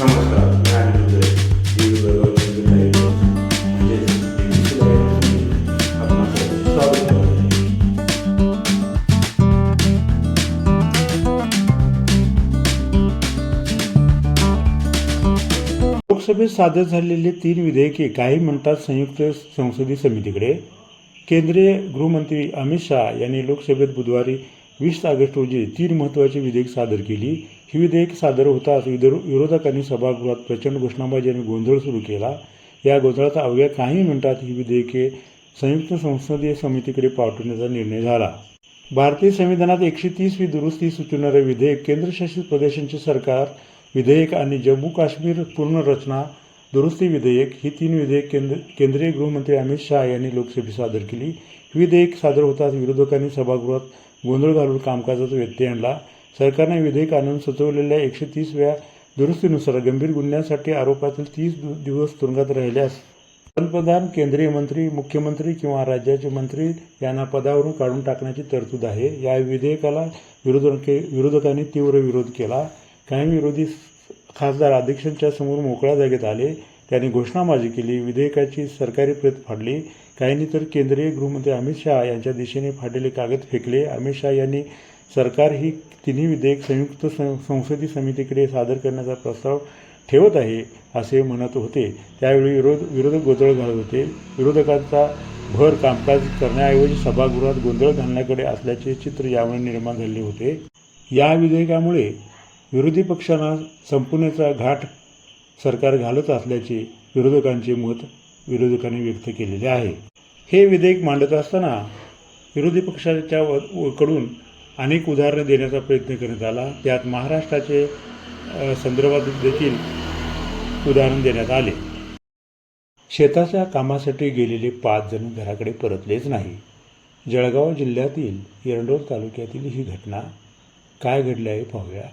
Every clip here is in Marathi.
नमस्कार. मी अनिल उदय दिव दरवाजा लाईव्ह म्हणजेच BBC लाईव्हमध्ये आपणा सर्वांचे स्वागत करतो. लोकसभेत सादर झालेले तीन विधेयके काही म्हणतात संयुक्त संसदीय समितीकडे. केंद्रीय गृहमंत्री अमित शहा यांनी लोकसभेत बुधवारी वीस ऑगस्ट रोजी तीन महत्त्वाची विधेयक सादर केली. ही विधेयक सादर होताच विदर- विरोधकांनी सभागृहात प्रचंड घोषणाबाजी आणि गोंधळ सुरू केला. या गोंधळाचा अवघ्या काही मिनिटात ही विधेयके संयुक्त संसदीय समितीकडे पाठवण्याचा निर्णय झाला. भारतीय संविधानात एकशे तीसवी दुरुस्ती सुचवणारे विधेयक केंद्रशासित प्रदेशांचे सरकार विधेयक आणि जम्मू काश्मीर पुनर्रचना दुरुस्ती विधेयक ही तीन विधेयक केंद्र केंद्रीय गृहमंत्री अमित शहा यांनी लोकसभेत सादर केली. ही विधेयक सादर होताच विरोधकांनी सभागृहात गोंधळ घालून कामकाजाचा व्यत्यय आणला. सरकारने विधेयक आणून सुचवलेल्या एकशे तीसव्या दुरुस्तीनुसार गंभीर गुन्ह्यांसाठी आरोपातील तीस दु- दिवस तुरुंगात राहिल्यास पंतप्रधान केंद्रीय मंत्री मुख्यमंत्री किंवा राज्याचे मंत्री यांना पदावरून काढून टाकण्याची तरतूद आहे. या विधेयकाला विरोधके विरोधकांनी तीव्र विरोध केला. काही विरोधी खासदार अध्यक्षांच्या समोर मोकळ्या जागेत आले. त्यांनी घोषणाबाजी केली. विधेयकाची सरकारी प्रत फाडली. काहींनी तर केंद्रीय गृहमंत्री अमित शहा यांच्या दिशेने फाडलेले कागद फेकले. अमित शहा यांनी सरकार ही तिन्ही विधेयक संयुक्त सं- संसदीय समितीकडे सादर करण्याचा प्रस्ताव ठेवत आहे असे म्हणत होते. त्यावेळी विरोध विरोधक गोंधळ घालत होते. विरोधकांचा भर कामकाज करण्याऐवजी सभागृहात गोंधळ घालण्याकडे असल्याचे चित्र यामुळे निर्माण झाले होते. या विधेयकामुळे विरोधी पक्षांना संपवण्याचा घाट सरकार घालत असल्याचे विरोधकांचे मत विरोधकांनी व्यक्त केलेले आहे. हे विधेयक मांडत असताना विरोधी पक्षाच्या व- कडून अनेक उदाहरणे देण्याचा प्रयत्न करण्यात आला. त्यात महाराष्ट्राचे संदर्भात देखील उदाहरण देण्यात आले. शेताच्या कामासाठी गेलेले पाच जण घराकडे परतलेच नाही. जळगाव जिल्ह्यातील एरंडोल तालुक्यातील ही घटना काय घडली आहे पाहूया.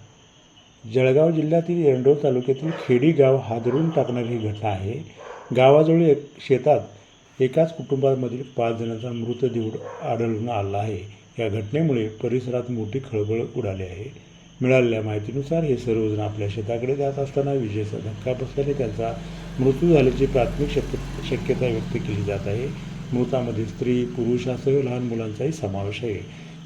जळगाव जिल्ह्यातील एरंडोल तालुक्यातील खेडी गाव हादरून टाकणारी ही घटना आहे. गावाजवळ एक शेतात एकाच कुटुंबामधील पाच जणांचा मृतदेह आढळून आला आहे. या घटनेमुळे परिसरात मोठी खळबळ उडाली आहे. मिळालेल्या माहितीनुसार हे सर्वजण आपल्या शेताकडे जात असताना विजेचा धक्का बसल्याने त्यांचा मृत्यू झाल्याची प्राथमिक शक्य शक्यता व्यक्त केली जात आहे. मृतामध्ये स्त्री पुरुषासह लहान मुलांचाही समावेश आहे.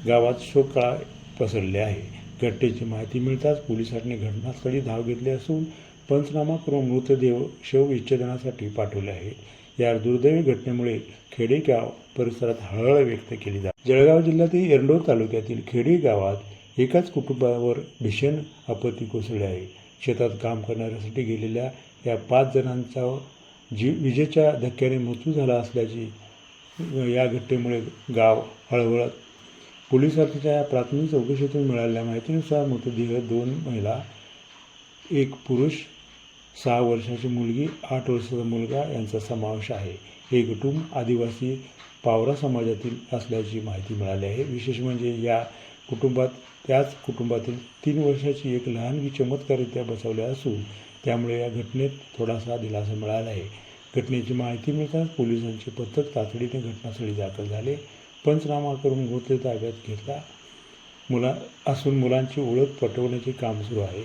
गावात शोककळा पसरले आहे. घटनेची माहिती मिळताच पोलिसांनी घटनास्थळी धाव घेतली असून पंचनामा करून मृतदेह शव विच्छेदनासाठी पाठवले आहे या दुर्दैवी घटनेमुळे खेडेगाव परिसरात हळहळ व्यक्त केली जाते. जळगाव जिल्ह्यातील एरंडोर तालुक्यातील खेडेगावात एकाच कुटुंबावर भीषण आपत्ती कोसळली आहे. शेतात काम करण्यासाठी गेलेल्या या पाच जणांचा जी विजेच्या धक्क्याने मृत्यू झाला असल्याची या घटनेमुळे गाव हळहळत पोलिसांच्या प्राथमिक चौकशीतून मिळालेल्या माहितीनुसार मृतदेह दोन महिला एक पुरुष सहा वर्षाची मुलगी आठ वर्षाचा मुलगा यांचा समावेश आहे. हे कुटुंब आदिवासी पावरा समाजातील असल्याची माहिती मिळाली आहे. विशेष म्हणजे या कुटुंबात त्याच कुटुंबातील तीन वर्षाची एक लहानगी चमत्कारित्या बसवल्या असून त्यामुळे या घटनेत थोडासा दिलासा मिळाला आहे. घटनेची माहिती मिळताच पोलिसांचे पथक तातडीने घटनास्थळी दाखल झाले. पंचनामा करून मृतदेह ताब्यात घेतला. मुला असून मुलांची ओळख पटवण्याचे काम सुरू आहे.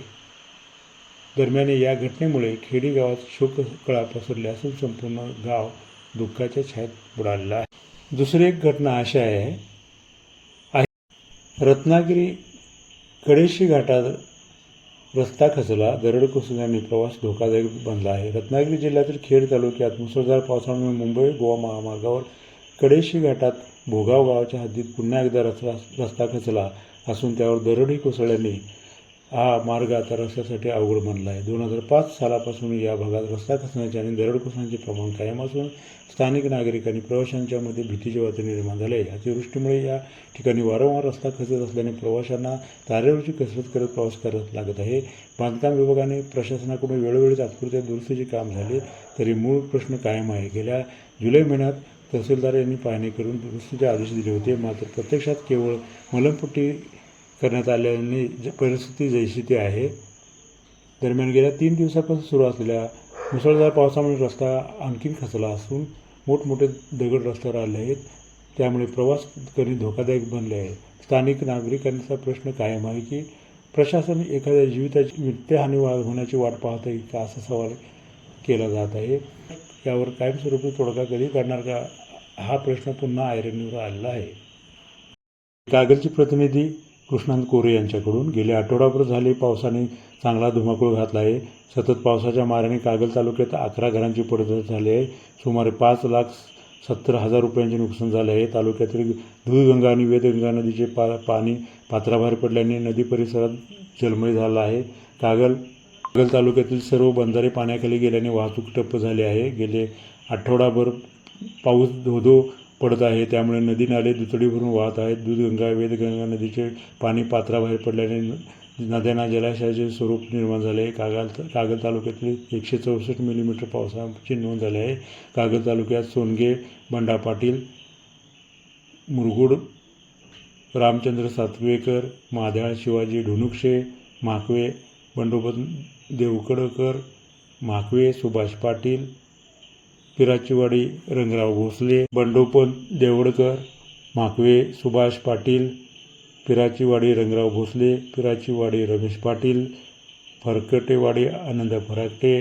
दरम्यान या घटनेमुळे खेडी गावात शोककळा पसरली असून संपूर्ण गाव दुःखाच्या छायेत बुडालेलं आहे. दुसरी एक घटना अशी आहे आहे. रत्नागिरी कडेशी घाटात रस्ता खचला. दरड कोसळल्याने प्रवास धोकादायक बनला आहे. रत्नागिरी जिल्ह्यातील खेड तालुक्यात मुसळधार पावसामुळे मुंबई गोवा महामार्गावर कडेशी घाटात भोगाव गावाच्या हद्दीत पुन्हा एकदा रस्ता रस्ता खचला असून त्यावर दरडी कोसळल्याने हा मार्ग आता रस्त्यासाठी अवघड बनला आहे. दोन हजार पाच सालापासून या भागात रस्ता खचण्याचे आणि दरड कोसळण्याचे प्रमाण कायम असून स्थानिक नागरिकांनी प्रवाशांच्या मध्ये भीतीचे वातावरण निर्माण झाले आहे. अतिवृष्टीमुळे या ठिकाणी वारंवार रस्ता खचत असल्याने प्रवाशांना तारेवरची कसरत करत प्रवास करत लागत आहे. बांधकाम विभागाने प्रशासनाकडून वेळोवेळी तात्पुरत्या दुरुस्तीचे काम झाले तरी मूळ प्रश्न कायम आहे. गेल्या जुलै महिन्यात तहसीलदार यांनी पाहणी करून दुरुस्तीचे आदेश दिले होते. मात्र प्रत्यक्षात केवळ मलमपट्टी करण्यात आल्याने ज परिस्थिती जैशी ती आहे. दरम्यान गेल्या तीन दिवसापासून सुरू असलेल्या मुसळधार पावसामुळे रस्ता आणखीन खचला असून मोठमोठे दगड रस्त्यावर आले आहेत. त्यामुळे प्रवास करणे धोकादायक बनले आहे. स्थानिक नागरिकांचा प्रश्न कायम आहे की प्रशासन एखाद्या जीविताची वित्तहानी होण्याची वाट पाहत आहे का? असा सवाल केला जात आहे. यावर कायमस्वरूपी तोडगा कधी काढणार का हा प्रश्न पुन्हा ऐरणीवर आलेला आहे. कागलची प्रतिनिधी कृष्णांत कोरे यांच्याकडून गेले आठवडाभर झाले पावसाने चांगला धुमाकूळ घातला आहे. सतत पावसाच्या माऱ्याने कागल तालुक्यात अकरा घरांची पडझड झाली आहे. सुमारे पाच लाख सत्तर हजार रुपयांचे नुकसान झाले आहे. तालुक्यातील दूधगंगा आणि वेदगंगा नदीचे पा पाणी पात्राबाहेर पडल्याने नदी परिसरात जलमय झाला आहे. कागल पालघर तालुक्यातील सर्व बंधारे पाण्याखाली गेल्याने वाहतूक ठप्प झाली आहे. गेले आठवडाभर पाऊस धोधो पडत आहे. त्यामुळे नदी नाले दुथडी भरून वाहत आहेत. दूधगंगा वेदगंगा नदीचे पाणी पात्राबाहेर पडल्याने नद्यांना जलाशयाचे स्वरूप निर्माण झाले आहे. कागल कागल तालुक्यातील एकशे चौसष्ट मिलीमीटर पावसाची नोंद झाली आहे. कागल तालुक्यात सोनगे बंडा पाटील मुरगुड रामचंद्र सातवेकर माध्याळ शिवाजी ढुनुक्षे माकवे बंडोपंत देवकडकर माकवे सुभाष पाटील पिराचीवाडी रंगराव भोसले बंडोपंत देवडकर माकवे सुभाष पाटील पिराचीवाडी रंगराव भोसले पिराचीवाडी रमेश पाटील फरकटेवाडी आनंद फराटे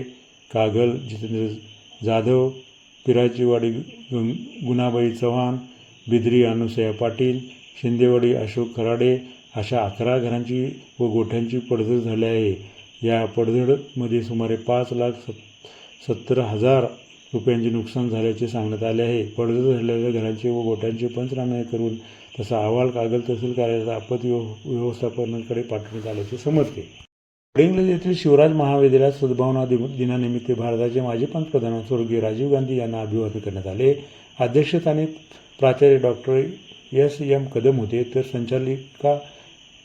कागल जितेंद्र जाधव पिराचीवाडी गं गुणाबाई चव्हाण बिद्री अनुसया पाटील शिंदेवाडी अशोक खराडे अशा अकरा घरांची व गोठ्यांची पडझड झाली आहे. या पडझडमध्ये सुमारे पाच लाख सत् सत्तर हजार रुपयांचे नुकसान झाल्याचे सांगण्यात आले आहे. पडझड झालेल्या घरांचे व गोठ्यांचे पंचनामे करून तसा अहवाल कागल तहसील कार्यालयाचा आपत्ती व्यव- व्यवस्थापनाकडे पाठवण्यात आल्याचे समजते. इंग्लंड येथील शिवराज महाविद्यालयात सद्भावना दिनानिमित्त भारताचे माजी पंतप्रधान स्वर्गीय राजीव गांधी यांना अभिवादन करण्यात आले. अध्यक्षस्थानी प्राचार्य डॉक्टर एस एम कदम होते. तर संचालिका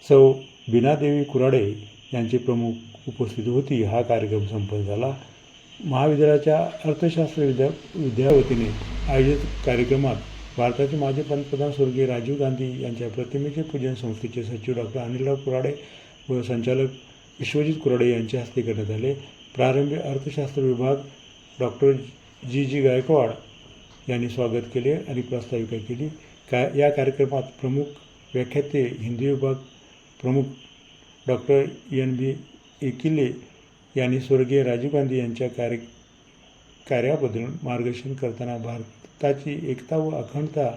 सौ बीनादेवी कुराडे यांचे प्रमुख उपस्थित होती. हा कार्यक्रम संपन्न झाला. महाविद्यालयाच्या अर्थशास्त्र विद्या विद्यावतीने आयोजित कार्यक्रमात भारताचे माजी पंतप्रधान स्वर्गीय राजीव गांधी यांच्या प्रतिमेचे पूजन संस्थेचे सचिव डॉक्टर अनिलराव कुराडे व संचालक विश्वजित कुराडे यांच्या हस्ते करण्यात आले. प्रारंभी अर्थशास्त्र विभाग डॉक्टर जी जी गायकवाड यांनी स्वागत केले आणि प्रास्ताविका केली. का या कार्यक्रमात प्रमुख व्याख्याते हिंदी विभाग प्रमुख डॉक्टर एन बी एकिले यांनी स्वर्गीय राजीव गांधी यांच्या कार्य कार्याबद्दल मार्गदर्शन करताना भारताची एकता व अखंडता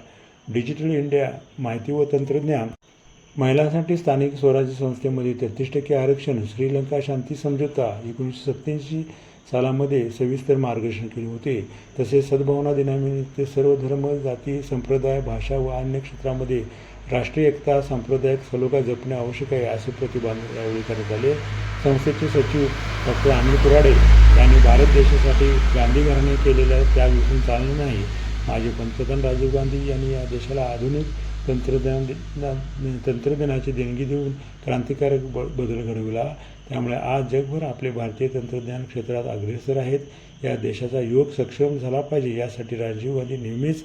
डिजिटल इंडिया माहिती व तंत्रज्ञान महिलांसाठी स्थानिक स्वराज्य संस्थेमध्ये तेहतीस टक्के आरक्षण श्रीलंका शांती समझोता एकोणीसशे सत्त्याऐंशी सालामध्ये सविस्तर मार्गदर्शन केले होते. तसेच सद्भावना दिनानिमित्त सर्व धर्म जाती संप्रदाय भाषा व अन्य क्षेत्रामध्ये राष्ट्रीय एकता सांप्रदायिक सलोखा जपणे आवश्यक आहे असे प्रतिबंध यावेळी करण्यात आले. संस्थेचे सचिव डॉक्टर अनिल कुराडे यांनी भारत देशासाठी गांधी घराने केलेल्या त्याग विसरून चालले नाही. माजी पंतप्रधान राजीव गांधी यांनी या देशाला आधुनिक तंत्रज्ञान तंत्रज्ञानाची देणगी देऊन क्रांतिकारक ब बदल घडविला. त्यामुळे आज जगभर आपले भारतीय तंत्रज्ञान क्षेत्रात अग्रेसर आहेत. या देशाचा युवक सक्षम झाला पाहिजे यासाठी राजीव गांधी नेहमीच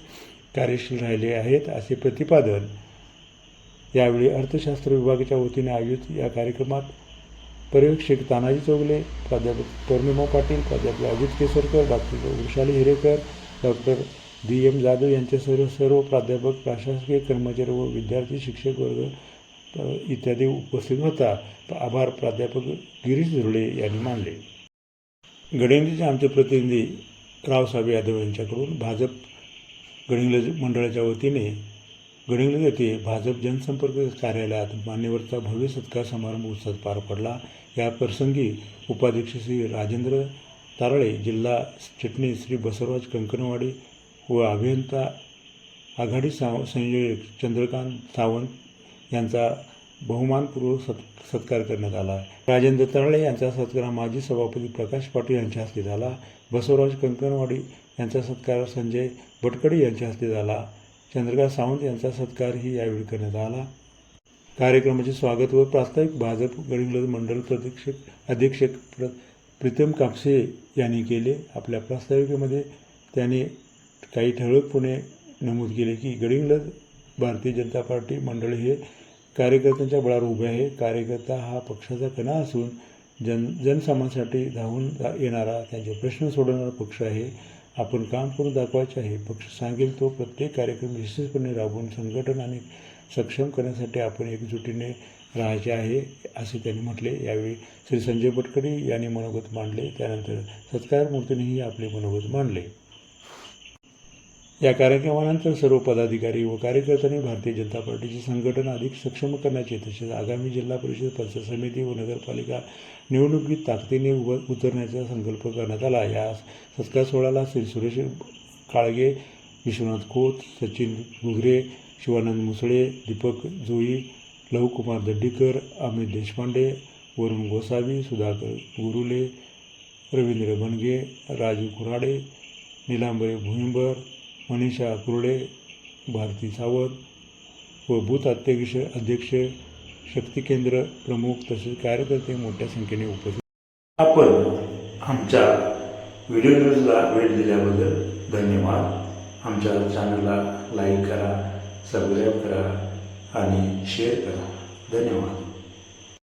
कार्यशील राहिले आहेत असे प्रतिपादन यावेळी अर्थशास्त्र विभागाच्या वतीने आयोजित या कार्यक्रमात पर्यवेक्षक तानाजी चौगले प्राध्यापक पौर्णिमा पाटील प्राध्यापक Ajit Kesarkar doctor Vrushali Hirekar doctor D M Jadhav यांच्यासह सर्व प्राध्यापक प्रशासकीय कर्मचारी व विद्यार्थी शिक्षक वर्ग इत्यादी उपस्थित होता तर आभार प्राध्यापक गिरीश धुरळे यांनी मानले. गडिंगलीचे आमचे प्रतिनिधी रावसाहेब यादव यांच्याकडून भाजप गडिंग्लज मंडळाच्या वतीने गडिंग्लज येथे भाजप जनसंपर्क कार्यालयात मान्यवरचा भव्य सत्कार समारंभ उत्साहात पार पडला. या प्रसंगी उपाध्यक्ष श्री राजेंद्र तारळे जिल्हा चिटणीस श्री बसवराज कंकणवाडी व अभियंता आघाडी साव संयोजक चंद्रकांत सावंत यांचा बहुमानपूर्वक सत् सत्कार करण्यात आला. राजेंद्र तळळे यांचा सत्कार माजी सभापती प्रकाश पाटील यांच्या हस्ते झाला. बसवराज कंकणवाडी यांचा सत्कार संजय भटकडी यांच्या हस्ते झाला. चंद्रकांत सावंत यांचा सत्कारही यावेळी करण्यात आला. कार्यक्रमाचे स्वागत व प्रास्ताविक भाजप गडिंग्लज मंडळ प्रदीक्षक अधीक्षक प्र प्रीतम कापसे यांनी केले. आपल्या प्रास्ताविकेमध्ये त्याने काही ठळकपणे नमूद केले की गडिंग्लज भारतीय जनता पार्टी मंडळी हे कार्यकर्त्यांच्या बळावर उभे आहे. कार्यकर्ता हा पक्षाचा कणा असून जन जनसामान्यासाठी धावून येणारा त्यांचे प्रश्न सोडवणारा पक्ष आहे. आपण काम करून दाखवायचे आहे. पक्ष सांगेल तो प्रत्येक कार्यक्रम यशस्वीपणे राबवून संघटन आणि सक्षम करण्यासाठी आपण एकजुटीने राहायचे आहे असे त्यांनी म्हटले. यावेळी श्री संजय पटकरी यांनी मनोगत मांडले. त्यानंतर सत्कार मूर्तीनेही आपले मनोगत मांडले. या कार्यक्रमानंतर सर्व पदाधिकारी व कार्यकर्त्यांनी भारतीय जनता पार्टीचे संघटन अधिक सक्षम करण्याचे तसेच आगामी जिल्हा परिषद पंचायत समिती व नगरपालिका निवडणुकीत ताकदीने उभ उतरण्याचा संकल्प करण्यात आला. या सत्कार सोहळ्याला श्री सुरेश काळगे विश्वनाथ खोत सचिन घुगरे शिवानंद मुसळे दीपक जोई लवकुमार दड्डीकर अमित देशपांडे वरुण गोसावी सुधाकर गुरुले रवींद्र बनगे राजू कुराडे निलांबरे भुईंबर मनीषा कुर्डे भारती सावंत व बूथ अध्यक्ष अध्यक्ष शक्ती केंद्र प्रमुख तसेच कार्यकर्ते मोठ्या संख्येने उपस्थित आपण आमच्या व्हिडिओ न्यूजला भेट दिल्याबद्दल धन्यवाद. आमच्या चॅनलला लाईक करा सबस्क्राईब करा आणि शेअर करा. धन्यवाद.